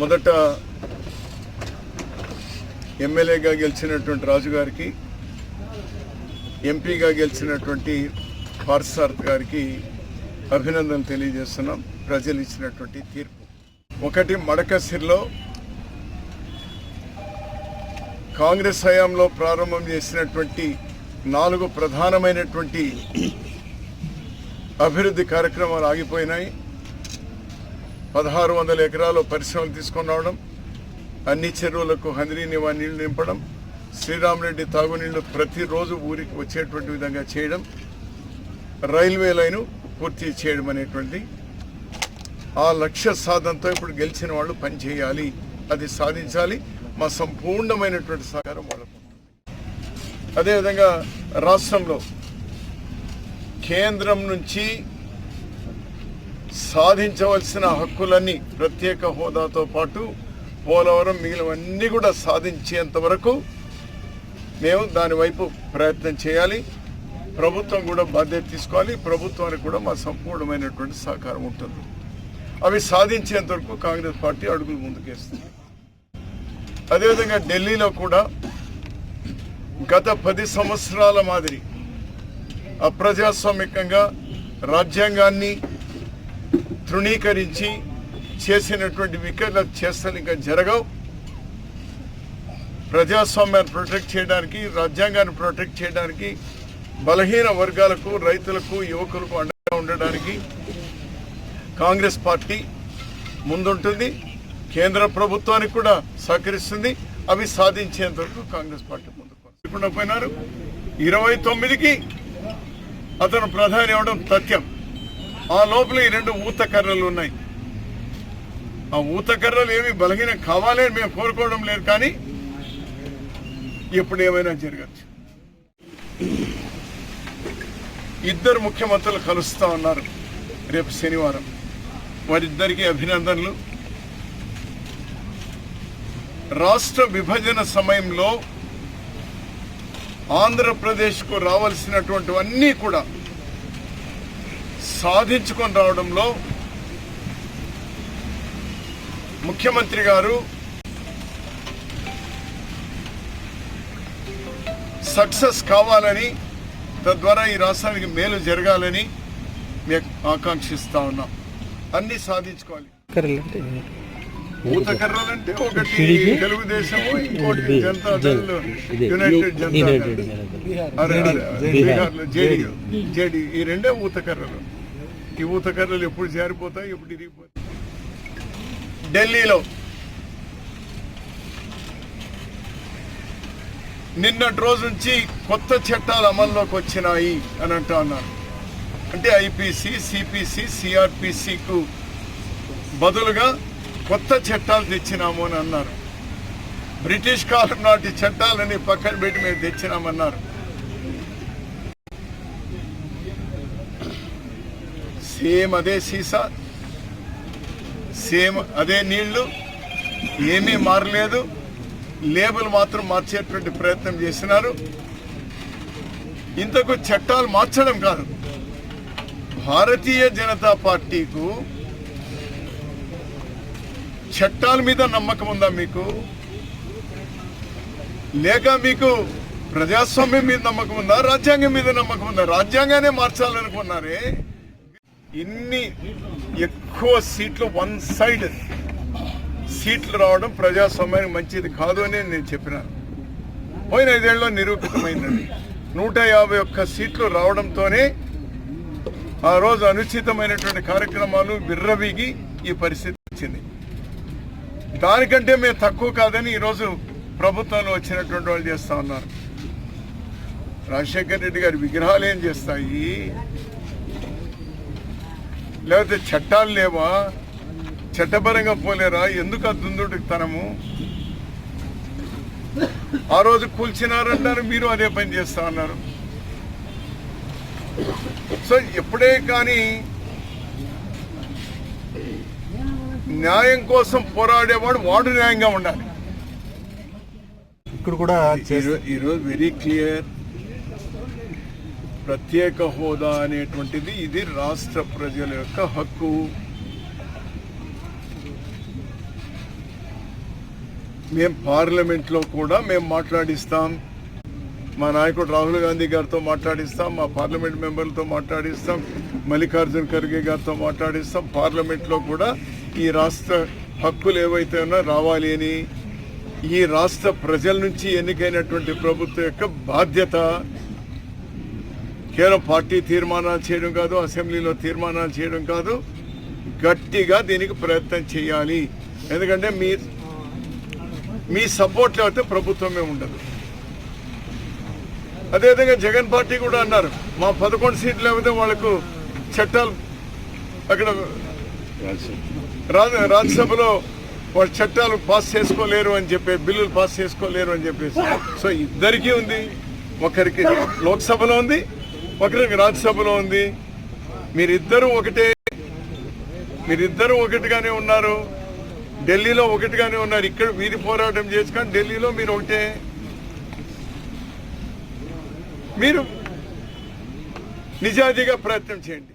మొదట ఎమ్మెల్యేగా గెలిచినటువంటి రాజుగారికి ఎంపీగా గెలిచినటువంటి పార్సార్థ్ గారికి అభినందనలు తెలియజేస్తున్నాం. ప్రజలు ఇచ్చినటువంటి తీర్పు. ఒకటి మడకసిర్లో కాంగ్రెస్ హయాంలో ప్రారంభం చేసినటువంటి నాలుగు ప్రధానమైనటువంటి అభివృద్ధి కార్యక్రమాలు ఆగిపోయినాయి. పదహారు వందల ఎకరాలు పరిశ్రమలు తీసుకొని రావడం అన్ని చెరువులకు హంద్రీ నివా నీళ్ళు నింపడం శ్రీరామరెడ్డి తాగునీళ్ళు ప్రతిరోజు ఊరికి వచ్చేటువంటి విధంగా చేయడం రైల్వే లైను పూర్తి చేయడం అనేటువంటి ఆ లక్ష్య సాధనతో ఇప్పుడు గెలిచిన వాళ్ళు పనిచేయాలి అది సాధించాలి. మా సంపూర్ణమైనటువంటి సహకారం వాళ్ళకు అదేవిధంగా రాష్ట్రంలో కేంద్రం నుంచి సాధించవలసిన హక్కులన్నీ ప్రత్యేక హోదాతో పాటు పోలవరం మిగిలినవన్నీ కూడా సాధించేంత వరకు మేము దాని వైపు ప్రయత్నం చేయాలి. ప్రభుత్వం కూడా బాధ్యత తీసుకోవాలి. ప్రభుత్వానికి కూడా మా సంపూర్ణమైనటువంటి సహకారం ఉంటుంది. అవి సాధించేంత వరకు కాంగ్రెస్ పార్టీ అడుగులు ముందుకేస్తుంది. అదేవిధంగా ఢిల్లీలో కూడా గత పది సంవత్సరాల మాదిరి అప్రజాస్వామికంగా రాజ్యాంగాన్ని తృణీకరించి చేసినటువంటి వికెట్ల చేస్తాను ఇంకా జరగవు. ప్రజాస్వామ్యాన్ని ప్రొటెక్ట్ చేయడానికి రాజ్యాంగాన్ని ప్రొటెక్ట్ చేయడానికి బలహీన వర్గాలకు రైతులకు యువకులకు అండగా ఉండడానికి కాంగ్రెస్ పార్టీ ముందుంటుంది. కేంద్ర ప్రభుత్వానికి కూడా సహకరిస్తుంది. అవి సాధించేంత వరకు కాంగ్రెస్ పార్టీ ముందుకు పోయినారు ఇరవై తొమ్మిదికి అతను ప్రధాని అవడం తథ్యం. ఆ లోపల ఈ రెండు ఊత కర్రలు ఉన్నాయి. ఆ ఊత కర్రలు ఏమి బలహీనం కావాలని మేము కోరుకోవడం లేదు కానీ ఎప్పుడు ఏమైనా జరగచ్చు. ఇద్దరు ముఖ్యమంత్రులు కలుస్తా ఉన్నారు రేపు శనివారం. వారిద్దరికీ అభినందనలు. రాష్ట్ర విభజన సమయంలో ఆంధ్రప్రదేశ్కు రావాల్సినటువంటివన్నీ కూడా సాధించుకొని రావడంలో ముఖ్యమంత్రి గారు సక్సెస్ కావాలని తద్వారా ఈ రాష్ట్రానికి మేలు జరగాలని ఆకాంక్షిస్తా ఉన్నాం అన్ని సాధించుకోవాలి ఊతకర్రలంటే ఒకటి ఇంకోటి బి- జనతా దళ్ యునైటెడ్ జనతా దళ్. బీహార్లో జేడీయూ జేడీ ఈ రెండే ఊతకర్రలు ఈ కర్రలు ఎప్పుడు జారిపోతాయి ఎప్పుడు ఇరిగిపోతాయి? ఢిల్లీలో నిన్నటి రోజు నుంచి కొత్త చట్టాలు అమల్లోకి వచ్చినాయి అని అంటా ఉన్నారు. అంటే ఐపీసీ సిపిసి సిఆర్పిసికు బదులుగా కొత్త చట్టాలు తెచ్చినాము అని అన్నారు. బ్రిటిష్ కాలం నాటి చట్టాలని పక్కన పెట్టి మేము తెచ్చినామన్నారు. సేమ్ అదే సీసా సేమ్ అదే నీళ్ళు ఏమీ మారలేదు. లేబుల్ మాత్రం మార్చేటువంటి ప్రయత్నం చేసినారు ఇంతకు చట్టాలు మార్చడం కాదు. భారతీయ జనతా పార్టీకు చట్టాల మీద నమ్మకం ఉందా మీకు? లేక మీకు ప్రజాస్వామ్యం మీద నమ్మకం ఉందా? రాజ్యాంగం మీద నమ్మకం ఉందా? రాజ్యాంగానే మార్చాలనుకున్నారే. ఇన్ని ఎక్కువ సీట్లు వన్ సైడ్ సీట్లు రావడం ప్రజాస్వామ్యానికి మంచిది కాదు అని నేను చెప్పినాను. పోయిన ఐదేళ్ళలో నిరూపితమైందండి. నూట యాభై ఒక్క సీట్లు రావడంతోనే ఆ రోజు అనుచితమైనటువంటి కార్యక్రమాలు విర్రవీగి ఈ పరిస్థితి వచ్చింది. దానికంటే మేము తక్కువ కాదని ఈరోజు ప్రభుత్వంలో వచ్చినటువంటి వాళ్ళు చేస్తా ఉన్నారు. రాజశేఖర్ రెడ్డి గారి విగ్రహాలు ఏం చేస్తాయి? లేకపోతే చట్టాలు లేవా? చట్టపరంగా పోలేరా? ఎందుకు ఆ దుందుడుతనము ఆ రోజు కూల్చినారంటారు మీరు అదే పని చేస్తా ఉన్నారు సో ఎప్పుడే కానీ న్యాయం కోసం పోరాడేవాడు వాడు న్యాయంగా ఉండాలి. ఇక్కడ కూడా ఈరో- ఈరోజు వెరీ క్లియర్ ప్రత్యేక హోదా అనేటువంటిది ఇది రాష్ట్ర ప్రజల యొక్క హక్కు. మేము పార్లమెంట్లో కూడా మేము మాట్లాడిస్తాం. మా నాయకుడు రాహుల్ గాంధీ గారితో మాట్లాడిస్తాం మా పార్లమెంట్ మెంబర్లతో మాట్లాడిస్తాం మల్లికార్జున్ ఖర్గే గారితో మాట్లాడిస్తాం. పార్లమెంట్లో కూడా ఈ రాష్ట్ర హక్కులు ఏవైతే ఉన్నా రావాలి అని. ఈ రాష్ట్ర ప్రజల నుంచి ఎన్నికైనటువంటి ప్రభుత్వం యొక్క బాధ్యత. కేవలం పార్టీ తీర్మానాలు చేయడం కాదు అసెంబ్లీలో తీర్మానాలు చేయడం కాదు. గట్టిగా దీనికి ప్రయత్నం చేయాలి. ఎందుకంటే మీ మీ సపోర్ట్ లేకపోతే ప్రభుత్వమే ఉండదు. అదేవిధంగా జగన్ పార్టీ కూడా అన్నారు మా పదకొండు సీట్లు లేకపోతే వాళ్ళకు చట్టాలు అక్కడ రాజ్యసభలో వాళ్ళు చట్టాలు పాస్ చేసుకోలేరు అని చెప్పి బిల్లులు పాస్ చేసుకోలేరు అని చెప్పేసి. సో ఇద్దరికీ ఉంది ఒకరికి లోక్సభలో ఉంది ఒకరికి రాజ్యసభలో ఉంది. మీరిద్దరూ ఒకటే. మీరిద్దరూ ఒకటిగానే ఉన్నారు. ఢిల్లీలో ఒకటిగానే ఉన్నారు. ఇక్కడ వీధి పోరాటం చేసుకొని ఢిల్లీలో మీరు ఒకటే. మీరు నిజాయితీగా ప్రయత్నం చేయండి.